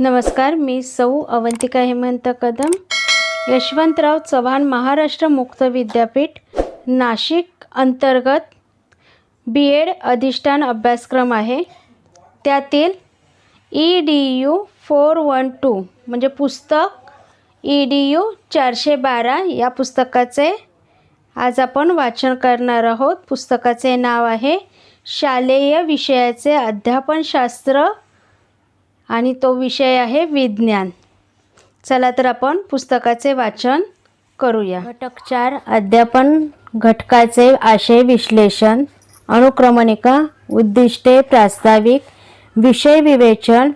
नमस्कार मी सौ अवंतिका हेमंत कदम. यशवंतराव चव्हाण महाराष्ट्र मुक्त विद्यापीठ नाशिक अंतर्गत बी एड अधिष्ठान अभ्यासक्रम आहे. त्यातील E D U four one two म्हणजे पुस्तक ई डी यू चारशे बारा या पुस्तकाचे आज आपण वाचन करणार आहोत. पुस्तकाचे नाव आहे शालेय विषयाचे अध्यापनशास्त्र आणि तो विषय आहे विज्ञान. चला तर आपण पुस्तकाचे वाचन करूया. घटक चार अध्यापन घटकाचे आशय विश्लेषण अनुक्रमणिका उद्दिष्टे प्रास्ताविक विषय विवेचन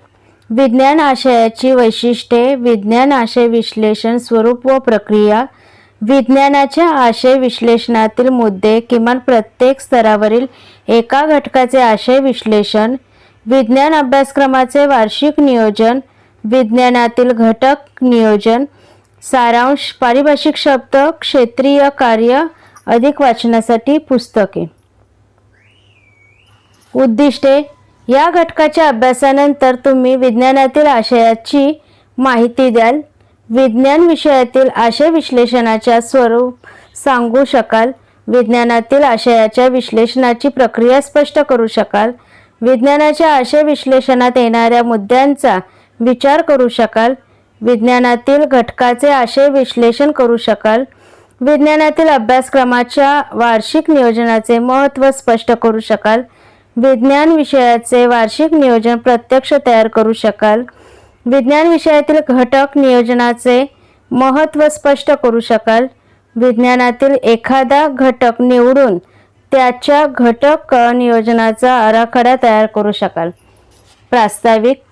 विज्ञान आशयाची वैशिष्ट्ये विज्ञान आशय विश्लेषण स्वरूप व प्रक्रिया विज्ञानाच्या आशय विश्लेषणातील मुद्दे किमान प्रत्येक स्तरावरील एका घटकाचे आशय विश्लेषण विज्ञान अभ्यासक्रमाचे वार्षिक नियोजन विज्ञानातील घटक नियोजन सारांश पारिभाषिक शब्द क्षेत्रीय कार्य अधिक वाचनासाठी पुस्तके. उद्दिष्टे या घटकाच्या अभ्यासानंतर तुम्ही विज्ञानातील आशयाची माहिती द्याल. विज्ञान विषयातील आशय विश्लेषणाच्या स्वरूप सांगू शकाल. विज्ञानातील आशयाच्या विश्लेषणाची प्रक्रिया स्पष्ट करू शकाल. विज्ञानाच्या आशय विश्लेषणात येणाऱ्या मुद्द्यांचा विचार करू शकाल. विज्ञानातील घटकाचे आशय विश्लेषण करू शकाल. विज्ञानातील अभ्यासक्रमाच्या वार्षिक नियोजनाचे महत्त्व स्पष्ट करू शकाल. विज्ञान विषयाचे वार्षिक नियोजन प्रत्यक्ष तयार करू शकाल. विज्ञान विषयातील घटक नियोजनाचे महत्त्व स्पष्ट करू शकाल. विज्ञानातील एखादा घटक निवडून त्याच्या घटक नियोजनाचा आराखडा तयार करू शकाल. प्रास्ताविक.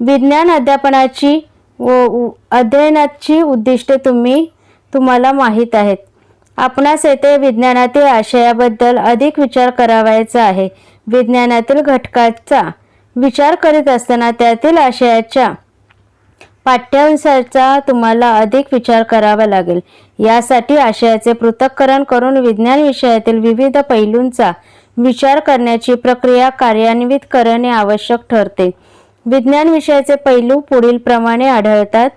विज्ञान अध्यापनाची व अध्ययनाची उद्दिष्टे तुम्ही तुम्हाला माहीत आहेत. आपणास येथे विज्ञानातील आशयाबद्दल अधिक विचार करावायचा आहे. विज्ञानातील घटकाचा विचार करीत असताना त्यातील आशयाच्या पाठ्यांशाचा तुम्हाला अधिक विचार करावा लागेल. यासाठी आशयाचे पृथक्करण करून विज्ञान विषयातील विविध पैलूंचा विचार करण्याची प्रक्रिया कार्यान्वित करणे आवश्यक ठरते. विज्ञान विषयाचे पैलू पुढील प्रमाणे आढळतात.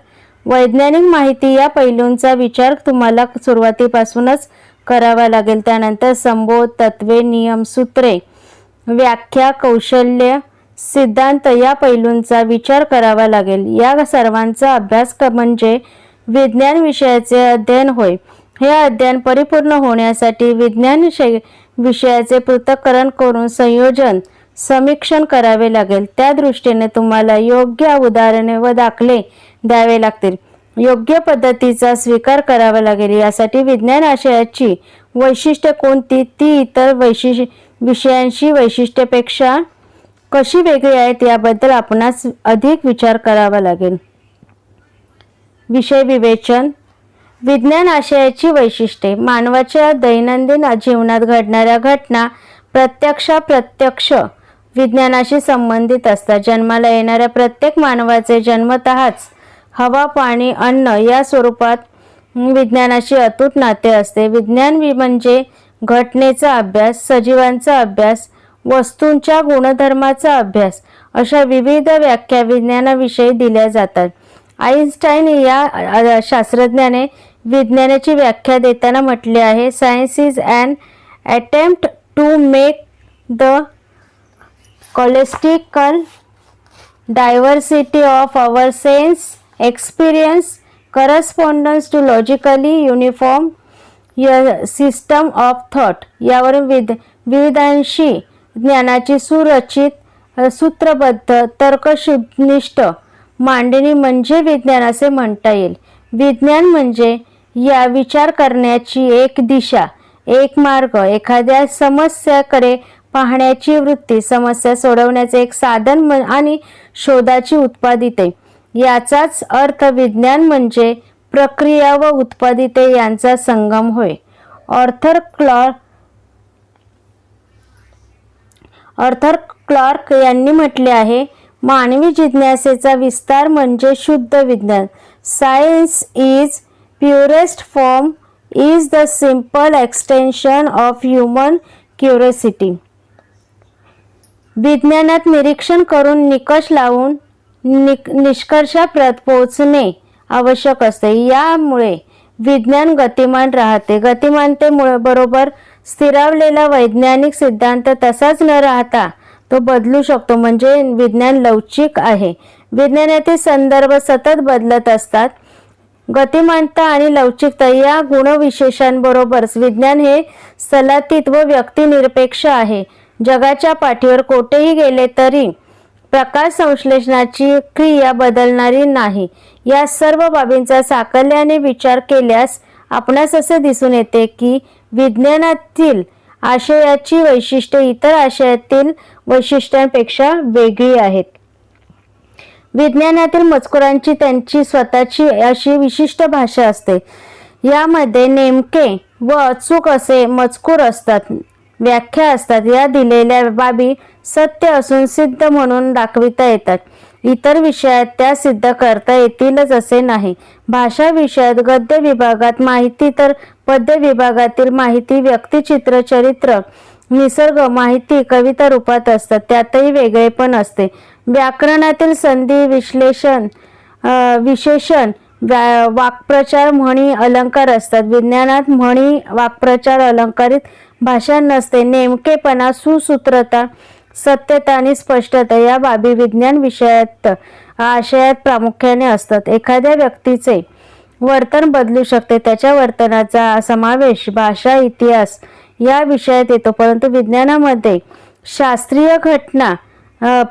वैज्ञानिक माहिती या पैलूंचा विचार तुम्हाला सुरुवातीपासूनच करावा लागेल. त्यानंतर संबोध तत्वे नियम सूत्रे व्याख्या कौशल्य सिद्धांत या पैलूंचा विचार करावा लागेल. या सर्वांचा अभ्यास म्हणजे विज्ञान विषयाचे अध्ययन होय. हे अध्ययन परिपूर्ण होण्यासाठी विज्ञान विषयाचे पृथक्करण करून संयोजन समीक्षण करावे लागेल. त्या दृष्टीने तुम्हाला योग्य उदाहरणे व दाखले द्यावे लागतील. योग्य पद्धतीचा स्वीकार करावा लागेल. यासाठी विज्ञान आशयाची वैशिष्ट्य कोणती? ती इतर वैशिष विषयांशी वैशिष्ट्यापेक्षा कशी वेगळी आहेत? याबद्दल आपणास अधिक विचार करावा लागेल. विषय विवेचन विज्ञान आशयाची वैशिष्ट्ये मानवाच्या दैनंदिन जीवनात घडणाऱ्या घटना प्रत्यक्षाप्रत्यक्ष प्रत्यक्ष विज्ञानाशी संबंधित असतात. जन्माला येणाऱ्या प्रत्येक मानवाचे जन्मतःच हवा पाणी अन्न या स्वरूपात विज्ञानाशी अतूट नाते असते. विज्ञान वि- म्हणजे घटनेचा अभ्यास सजीवांचा अभ्यास वस्तूंच्या गुणधर्माचा अभ्यास अशा विविध व्याख्या विज्ञानाविषयी दिल्या जातात. आईन्स्टाईन या शास्त्रज्ञाने विज्ञानाची व्याख्या देताना म्हटले आहे science is an attempt to make the chaotic diversity of our sense experience correspondence to logically uniform a system of thought यावरून विद विविधांशी ज्ञानाची सुरचित सूत्रबद्ध तर्कशुनिष्ठ मांडणी म्हणजे विज्ञान असे म्हणता येईल. विज्ञान म्हणजे या विचार करण्याची एक दिशा एक मार्ग एखाद्या समस्याकडे पाहण्याची वृत्ती समस्या सोडवण्याचे एक साधन आणि शोधाची उत्पादिते याचाच अर्थ विज्ञान म्हणजे प्रक्रिया व उत्पादिते यांचा संगम होय. ऑर्थर क्लॉर ऑर्थर क्लार्क यांनी म्हटले आहे मानवी जिज्ञासेचा विस्तार म्हणजे शुद्ध विज्ञान. Science is purest form is the simple extension of human curiosity विज्ञानात निरीक्षण करून निकष लावून निक निष्कर्षाप्रत पोहोचणे आवश्यक असते. यामुळे विज्ञान गतिमान राहते. गतिमानतेमुळे बरोबर स्थिरावलेला वैज्ञानिक सिद्धांत तसाच न राहता तो बदलू शकतो. म्हणजे विज्ञान लवचिक आहे. विज्ञानातील संदर्भ सतत बदलत असतात. गतिमानता आणि लवचिकता या गुणविशेषांबरोबरच विज्ञान हे सलातीत व व्यक्तिनिरपेक्ष आहे. जगाच्या पाठीवर कोठेही गेले तरी प्रकाश संश्लेषणाची क्रिया बदलणारी नाही. या सर्व बाबींचा साकल्याने विचार केल्यास आपणास असे दिसून येते की विज्ञानातील आशयाची वैशिष्ट्ये इतर आशयातील वैशिष्ट्यांपेक्षा वेगळी आहेत. विज्ञानातील मजकुरांची त्यांची स्वतःची अशी विशिष्ट भाषा असते. यामध्ये नेमके व अचूक असे मजकूर असतात व्याख्या असतात या दिलेल्या बाबी सत्य असून सिद्ध म्हणून दाखविता येतात. इतर विषयात त्या सिद्ध करता येतीलच असे नाही. भाषा विषयात गद्य विभागात माहिती तर पद्य विभागातील माहिती व्यक्तिचित्र चरित्र निसर्ग माहिती कविता रूपात असतात. त्यातही वेगळेपण असते. व्याकरणातील संधी विश्लेषण विशेषण व्या वाक्प्रचार म्हणी अलंकार असतात. विज्ञानात म्हणी वाक्प्रचार अलंकारित भाषा नसते. नेमकेपणा सुसूत्रता सत्यता आणि स्पष्टता या बाबी विज्ञान विषयात आशयात प्रामुख्याने असतात. एखाद्या व्यक्तीचे वर्तन बदलू शकते. त्याच्या वर्तनाचा समावेश भाषा इतिहास या विषयात येतो. परंतु विज्ञानामध्ये शास्त्रीय घटना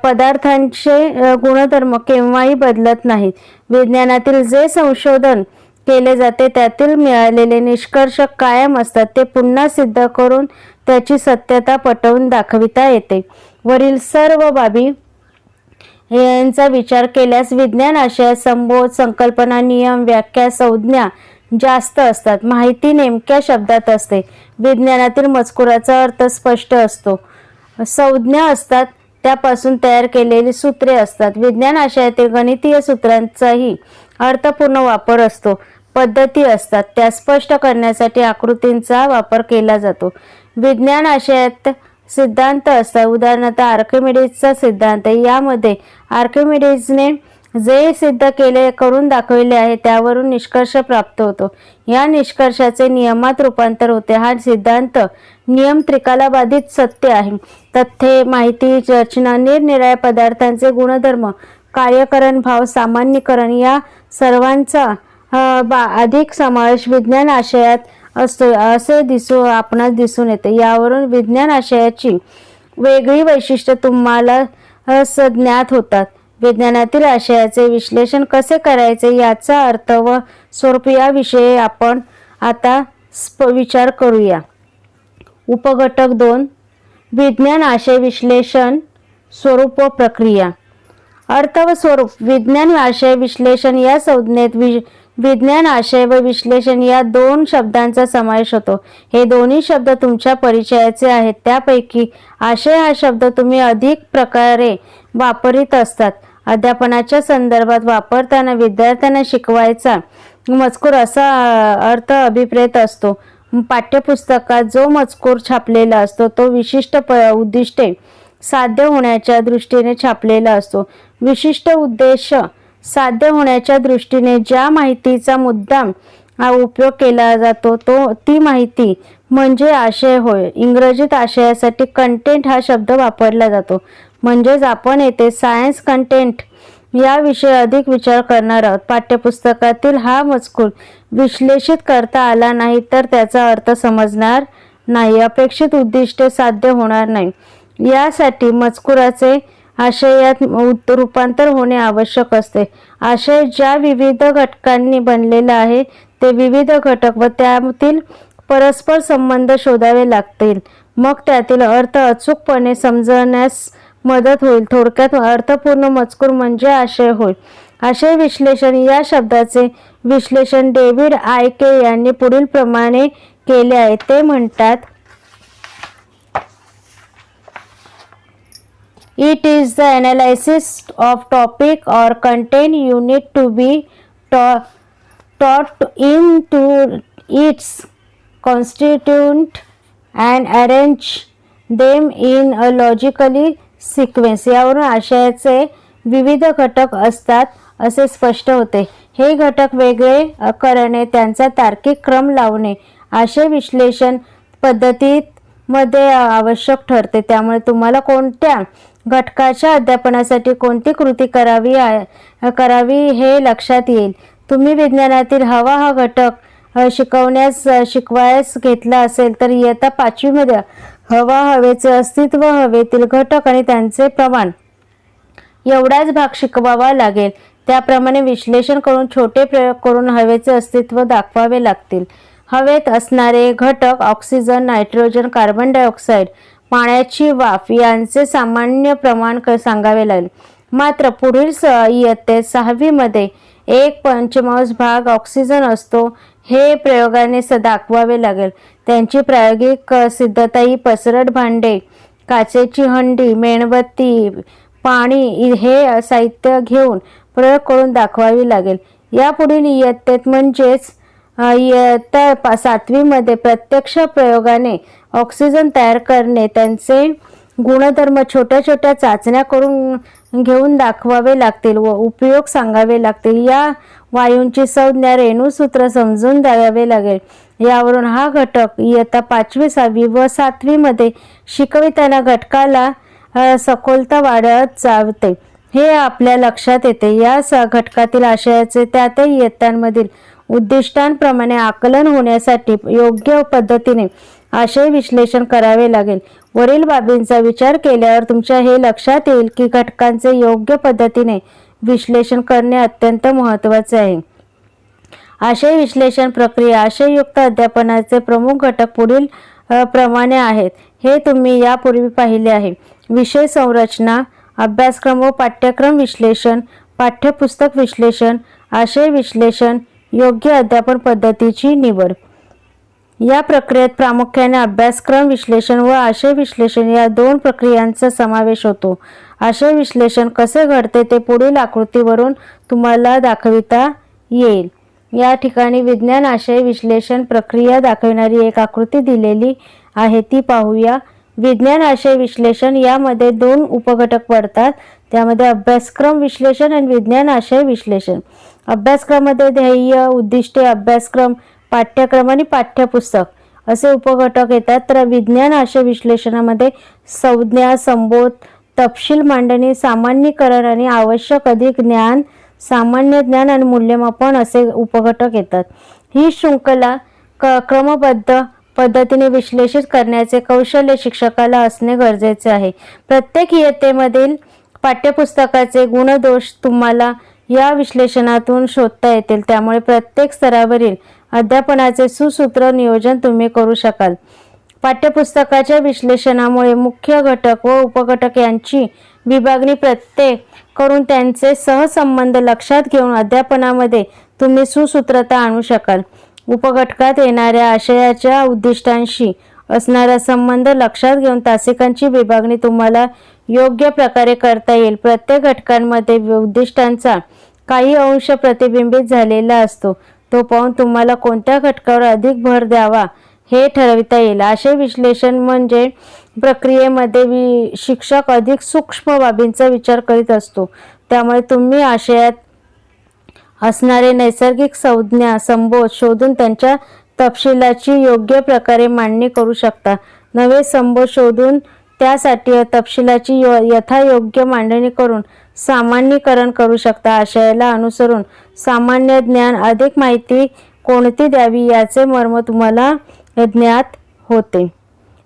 पदार्थांचे गुणधर्म केव्हाही बदलत नाहीत. विज्ञानातील जे संशोधन केले जाते त्यातील मिळालेले निष्कर्ष कायम असतात. ते पुन्हा सिद्ध करून त्याची सत्यता पटवून दाखविता येते. वरील सर्व बाबी यांचा विचार केल्यास विज्ञान आशयात संबोध संकल्पना नियम व्याख्या संज्ञा जास्त असतात. माहिती नेमक्या शब्दात असते. विज्ञानातील मजकुराचा अर्थ स्पष्ट असतो. संज्ञा असतात त्यापासून तयार केलेली सूत्रे असतात. विज्ञान आशयातील गणितीय सूत्रांचाही अर्थपूर्ण वापर असतो. पद्धती असतात. त्या स्पष्ट करण्यासाठी आकृतींचा वापर केला जातो. विज्ञान आशयात सिद्धांत असतात. उदाहरणार्थ आर्किमिडीजचा सिद्धांत. यामध्ये आर्किमिडीजने जे सिद्ध केले करून दाखविले आहे त्यावरून निष्कर्ष प्राप्त होतो. या निष्कर्षाचे नियमात रूपांतर होते. हा सिद्धांत नियम त्रिकालाबाधित सत्य आहे. तथ्ये माहिती रचना निरनिराळ्या पदार्थांचे गुणधर्म कार्यकरण भाव सामान्यीकरण या सर्वांचा बा अधिक समावेश विज्ञान आशयात असतो असे दिसू आपणास दिसून येते. यावरून विज्ञान आशयाची वेगळी वैशिष्ट्य तुम्हाला अ, ज्ञात होतात. विज्ञानातील आशयाचे विश्लेषण कसे करायचे याचा अर्थ व स्वरूप याविषयी आपण आता स्प विचार करूया. उपघटक दोन विज्ञान आशय विश्लेषण स्वरूप व प्रक्रिया. अर्थ व स्वरूप विज्ञान आशय विश्लेषण या संज्ञेत वि विज्ञान आशय व विश्लेषण या दोन शब्दांचा समावेश होतो. हे दोन्ही शब्द तुमच्या परिचयाचे आहेत. त्यापैकी आशय हा शब्द तुम्ही अधिक प्रकारे वापरित असतात. अध्यापनाच्या संदर्भात वापरताना विद्यार्थ्यांना शिकवायचा मजकूर असा अर्थ अभिप्रेत असतो. पाठ्यपुस्तकात जो मजकूर छापलेला असतो तो विशिष्ट प उद्दिष्टे साध्य होण्याच्या दृष्टीने छापलेला असतो. विशिष्ट उद्देश साध्य होण्याच्या दृष्टीने ज्या माहितीचा मुद्दाम हा उपयोग केला जातो तो ती माहिती म्हणजे आशय होय. इंग्रजीत आशयासाठी कंटेंट हा शब्द वापरला जातो. म्हणजेच आपण येथे सायन्स कंटेंट याविषयी अधिक विचार करणार आहोत. पाठ्यपुस्तकातील हा मजकूर विश्लेषित करता आला नाही तर त्याचा अर्थ समजणार नाही. अपेक्षित उद्दिष्टे साध्य होणार नाही. यासाठी मजकुराचे आशयात रूपांतर होणे आवश्यक असते. आशय ज्या विविध घटकांनी बनलेला आहे ते विविध घटक व त्यातील परस्पर संबंध शोधावे लागतील. मग त्यातील अर्थ अचूकपणे समजण्यास मदत होईल. थोडक्यात अर्थपूर्ण मजकूर म्हणजे आशय होय. आशय विश्लेषण या शब्दाचे विश्लेषण डेव्हिड आय के यांनी पुढील प्रमाणे केले आहे. ते म्हणतात It is the analysis of topic or content you need to be ta- taught into its constituent and arrange them in a logically sequence यावरून आशयाचे विविध घटक असतात असे स्पष्ट होते हे घटक वेगळे करणे त्यांचा तार्किक क्रम लावणे आशय विश्लेषण पद्धतीत मध्ये आवश्यक ठरते. त्यामुळे तुम्हाला कोणत्या घटकाच्या अध्यापनासाठी कोणती कृती करावी करावी हे लक्षात येईल. तुम्ही विज्ञानातील हवा हा घटक शिकवण्यास शिकवायस घेतला असेल तर इयत्ता पाचवीमध्ये हवा हवेचे अस्तित्व हवेतील घटक आणि त्यांचे प्रमाण. एवढाच भाग शिकवावा लागेल. त्याप्रमाणे विश्लेषण करून छोटे प्रयोग करून हवेचे अस्तित्व दाखवावे लागतील. हवेत असणारे घटक ऑक्सिजन नायट्रोजन कार्बन डायऑक्साईड पाण्याची वाफ यांचे सामान्य प्रमाण क- सांगावे लागेल. मात्र पुढील स इयत्तेत सहावीमध्ये एक पंचमांश भाग ऑक्सिजन असतो हे प्रयोगाने स दाखवावे लागेल. त्यांची प्रायोगिक सिद्धता ही पसरट भांडे काचेची हंडी मेणबत्ती पाणी हे साहित्य घेऊन प्रयोग करून दाखवावी लागेल. यापुढील इयत्तेत म्हणजेच इयत्ता पा सातवीमध्ये प्रत्यक्ष प्रयोगाने ऑक्सिजन तयार करणे त्यांचे गुणधर्म छोट्या छोट्या चाचण्या करून घेऊन दाखवावे लागतील व उपयोग सांगावे लागतील. या वायूंची संज्ञा रेणूसूत्र समजून द्यावे लागेल. यावरून हा घटक इयत्ता पाचवी सहावी व सातवीमध्ये शिकविताना घटकाला सखोलता वाढत जाते. हे आपल्या लक्षात येते. या स घटकातील आशयाचे त्या त्या इयत्तांमधील उद्दिष्टांप्रमाणे आकलन होण्यासाठी योग्य पद्धतीने आशय विश्लेषण करावे लागेल. वरील बाबींचा विचार केल्यावर तुमच्या हे लक्षात येईल की घटकांचे योग्य पद्धतीने विश्लेषण करणे अत्यंत महत्त्वाचे आहे. आशय विश्लेषण प्रक्रिया आशययुक्त अध्यापनाचे प्रमुख घटक पुढील प्रमाणे आहेत. हे तुम्ही यापूर्वी पाहिले आहे. विषय संरचना अभ्यासक्रम व पाठ्यक्रम विश्लेषण पाठ्यपुस्तक विश्लेषण आशय विश्लेषण योग्य अध्यापन पद्धतीची निवड. या प्रक्रियेत प्रामुख्याने अभ्यासक्रम विश्लेषण व आशय विश्लेषण या दोन प्रक्रियांचा समावेश होतो. आशय विश्लेषण कसे घडते ते पुढील आकृतीवरून तुम्हाला दाखविता येईल. या ठिकाणी विज्ञान आशय विश्लेषण प्रक्रिया दाखविणारी एक आकृती दिलेली आहे ती पाहूया. विज्ञान आशय विश्लेषण यामध्ये दोन उपघटक पडतात त्यामध्ये अभ्यासक्रम विश्लेषण आणि विज्ञान आशय विश्लेषण. अभ्यासक्रमामध्ये ध्येय उद्दिष्टे अभ्यासक्रम पाठ्यक्रम आणि पाठ्यपुस्तक असे उपघटक येतात. तर विज्ञान आशय विश्लेषणामध्ये संज्ञा संबोध तपशील मांडणी सामान्यीकरण आणि आवश्यक अधिक ज्ञान सामान्य ज्ञान आणि मूल्यमापन असे उपघटक येतात. ही शृंखला क क्रमबद्ध पद्धतीने विश्लेषित करण्याचे कौशल्य शिक्षकाला असणे गरजेचे आहे. प्रत्येक इयत्तेमधील पाठ्यपुस्तकाचे गुणदोष तुम्हाला या विश्लेषणातून शोधता येतील. त्यामुळे प्रत्येक स्तरावरील अध्यापनाचे सुसूत्र नियोजन तुम्ही करू शकाल. पाठ्यपुस्तकाच्या विश्लेषणामुळे मुख्य घटक व उपघटक यांची विभागणी प्रत्येक करून त्यांचे सहसंबंध लक्षात घेऊन अध्यापनामध्ये तुम्ही सुसूत्रता आणू शकाल. उपघटकात येणाऱ्या आशयाच्या उद्दिष्टांशी असणारा संबंध लक्षात घेऊन तासिकांची विभागणी तुम्हाला योग्य प्रकारे करता येईल. प्रत्येक घटकांमध्ये उद्दिष्टांचा काही अंश प्रतिबिंबित झालेला असतो. तो पाहून तुम्हाला कोणत्या घटकावर अधिक भर द्यावा हे ठरविता येईल. असे विश्लेषण म्हणजे प्रक्रियेमध्ये वि शिक्षक अधिक सूक्ष्म बाबींचा विचार करीत असतो. त्यामुळे तुम्ही आशयात असणारे नैसर्गिक संज्ञा संबोध शोधून त्यांच्या तपशिलाची योग्य प्रकारे मांडणी करू शकता. नवे संबोध शोधून त्यासाठी तपशिलाची यो यथायोग्य मांडणी करून सामान्यीकरण करू शकता. आशयाला अनुसरून सामान्य ज्ञान अधिक माहिती कोणती द्यावी याचे मर्म तुम्हाला ज्ञात होते.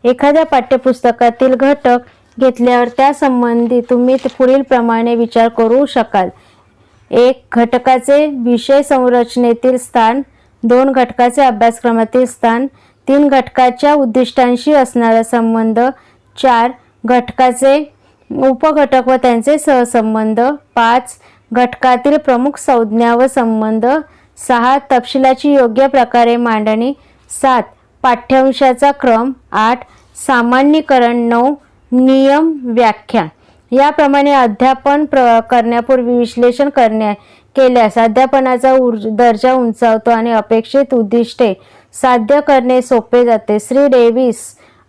एखाद्या पाठ्यपुस्तकातील घटक घेतल्यावर त्यासंबंधी तुम्ही पुढील प्रमाणे विचार करू शकाल. एक घटकाचे विषय संरचनेतील स्थान दोन घटकाचे अभ्यासक्रमातील स्थान तीन घटकाच्या उद्दिष्टांशी असणारा संबंध चार घटकाचे उपघटक व त्यांचे सहसंबंध पाच घटकातील प्रमुख संज्ञा व संबंध सहा तपशिलाची योग्य प्रकारे मांडणी सात पाठ्यांशाचा क्रम आठ सामान्यीकरण नऊ नियम व्याख्या. याप्रमाणे अध्यापन प्र करण्यापूर्वी विश्लेषण करण्या केल्यास अध्यापनाचा दर्जा उंचावतो आणि अपेक्षित उद्दिष्टे साध्य करणे सोपे जाते. श्री डेव्हिस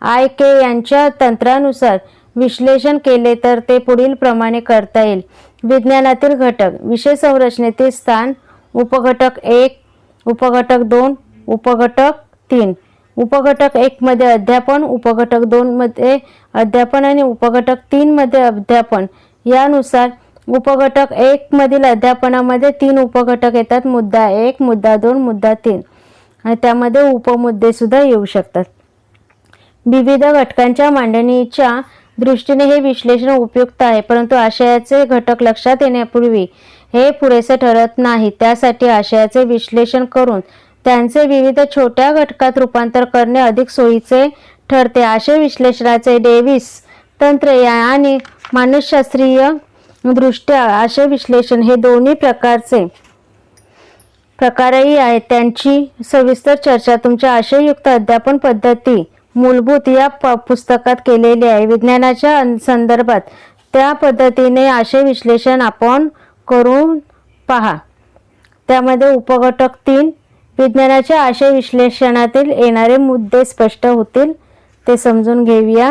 आय के यांच्या तंत्रानुसार विश्लेषण केले तर ते पुढील प्रमाणे करता येईल. विज्ञानातील घटक विषय संरचनेतील स्थान उपघटक एक उपघटक दोन उपघटक तीन. उपघटक एकमध्ये अध्यापन उपघटक दोनमध्ये अध्यापन आणि उपघटक तीनमध्ये अध्यापन. यानुसार उपघटक एक मधील अध्यापनामध्ये तीन उपघटक येतात. मुद्दा एक मुद्दा दोन मुद्दा तीन. आणि त्यामध्ये उपमुद्दे सुद्धा येऊ शकतात. विविध घटकांच्या मांडणीच्या दृष्टीने हे विश्लेषण उपयुक्त आहे परंतु आशयाचे घटक लक्षात येण्यापूर्वी हे पुरेसे ठरत नाही. त्यासाठी आशयाचे विश्लेषण करून त्यांचे विविध छोट्या घटकात रूपांतर करणे अधिक सोयीचे ठरते. आशय विश्लेषणाचे डेव्हिस तंत्र या आणि मानसशास्त्रीय दृष्ट्या आशय विश्लेषण हे दोन्ही प्रकारचे प्रकारही आहेत. त्यांची सविस्तर चर्चा तुमच्या आशययुक्त अध्यापन पद्धती मूलभूत या प पुस्तकात केलेली आहे. विज्ञानाच्या संदर्भात त्या पद्धतीने आशय विश्लेषण आपण करून पहा. त्यामध्ये उपघटक तीन विज्ञानाच्या आशय विश्लेषणातील येणारे मुद्दे स्पष्ट होतील ते समजून घेऊया.